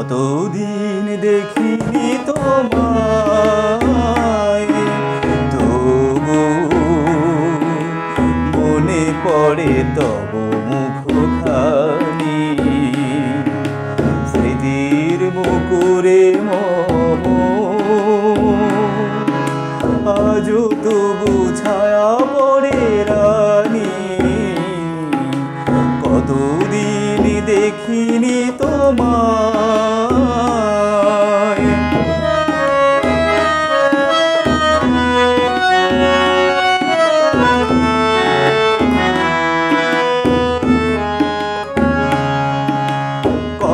কতদিন দেখিনি তোমায়, তবু মনে পড়ে তব মুখখানি। স্মৃতির মুকুরে মম আজ তবু ছায়া পড়ে রানী। কতদিন দেখিনি তোমার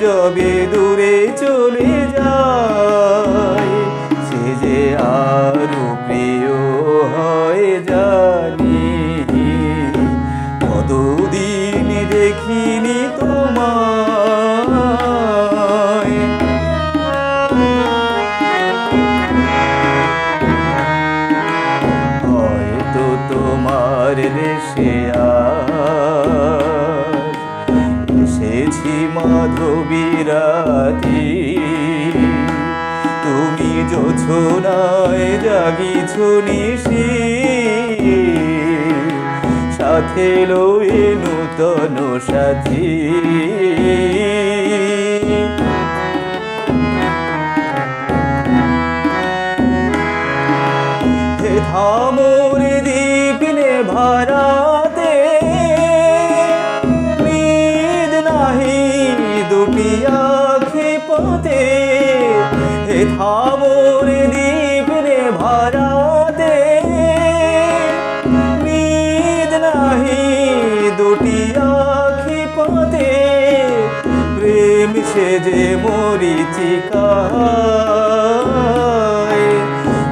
যবে দূরে চলে যায়, সে যে আরও প্রিয় হয় জানি। কতদিন দেখিনি তোমায়। হয়তো তোমার দেশে আজ এসেছি মাধবীরাতি তুমি যোছনায় জাগিছ নিশি সাথে লয়ে নূতন সাথী। ধামুর দীপিনে ভারাতে হে ধামুর দীপিনে ভারাতে। নিদ নাহি দুটি আখি পথে। প্রেম সে যে মরিচিকা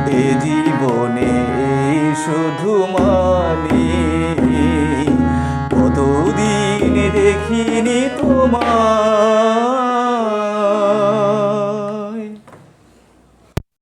এ জীবনে শুধু মানি। কতদিন দেখিনি তোমার